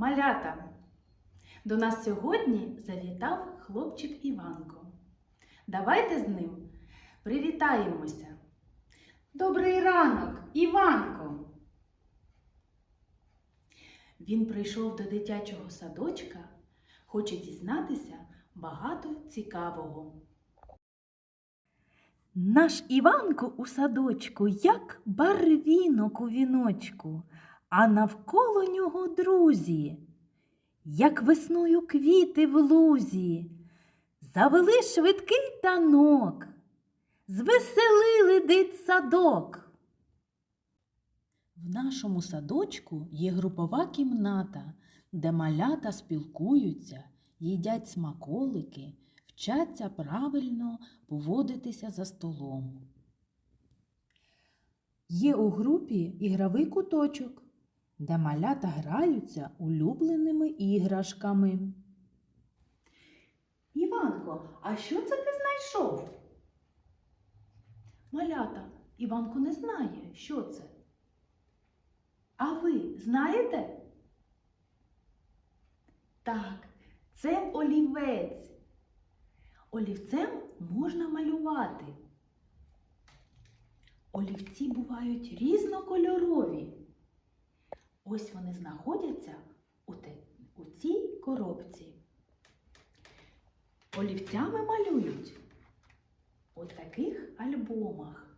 малята! До нас сьогодні завітав хлопчик Іванко. Давайте з ним привітаємося. Добрий ранок, Іванко! Він прийшов до дитячого садочка, хоче дізнатися багато цікавого. Наш Іванко у садочку, як барвінок у віночку, а навколо нього друзі, як весною квіти в лузі, завели швидкий танок, звеселили дитсадок. В нашому садочку є групова кімната, де малята спілкуються, їдять смаколики, вчаться правильно поводитися за столом. Є у групі ігровий куточок, де малята граються улюбленими іграшками. Іванко, а що це ти знайшов? Малята, Іванко не знає, що це. А ви знаєте? Так, це олівець. Олівцем можна малювати. Олівці бувають різнокольорові. Ось вони знаходяться у, те, у цій коробці. Олівцями малюють у таких альбомах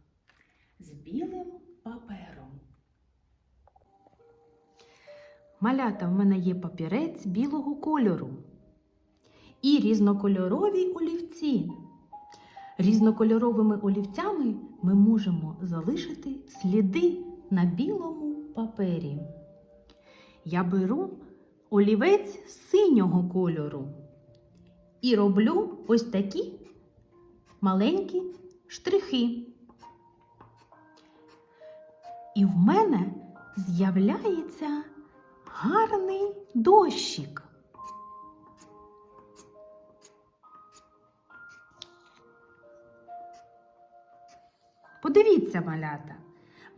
з білим папером. Малята, в мене є папірець білого кольору і різнокольорові олівці. Різнокольоровими олівцями ми можемо залишити сліди на білому папері. Я беру олівець синього кольору і роблю ось такі маленькі штрихи. І в мене з'являється гарний дощик. Подивіться, малята,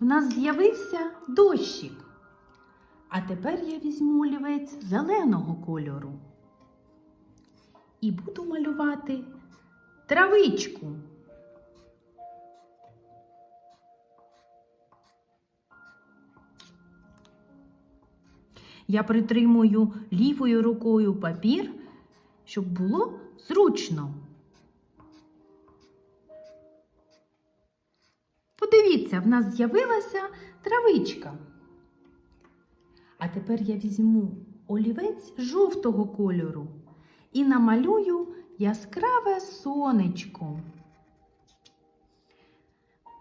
в нас з'явився дощик. А тепер я візьму олівець зеленого кольору і буду малювати травичку. Я притримую лівою рукою папір, щоб було зручно. Подивіться, в нас з'явилася травичка. А тепер я візьму олівець жовтого кольору і намалюю яскраве сонечко.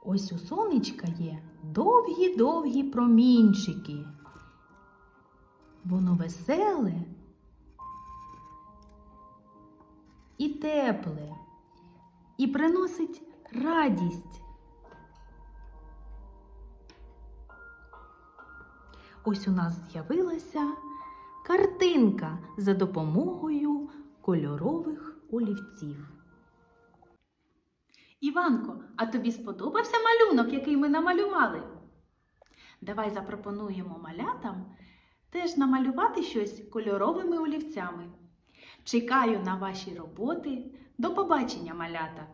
Ось у сонечка є довгі-довгі промінчики. Воно веселе і тепле, і приносить радість. Ось у нас з'явилася картинка за допомогою кольорових олівців. Іванко, а тобі сподобався малюнок, який ми намалювали? Давай запропонуємо малятам теж намалювати щось кольоровими олівцями. Чекаю на ваші роботи. До побачення, малята!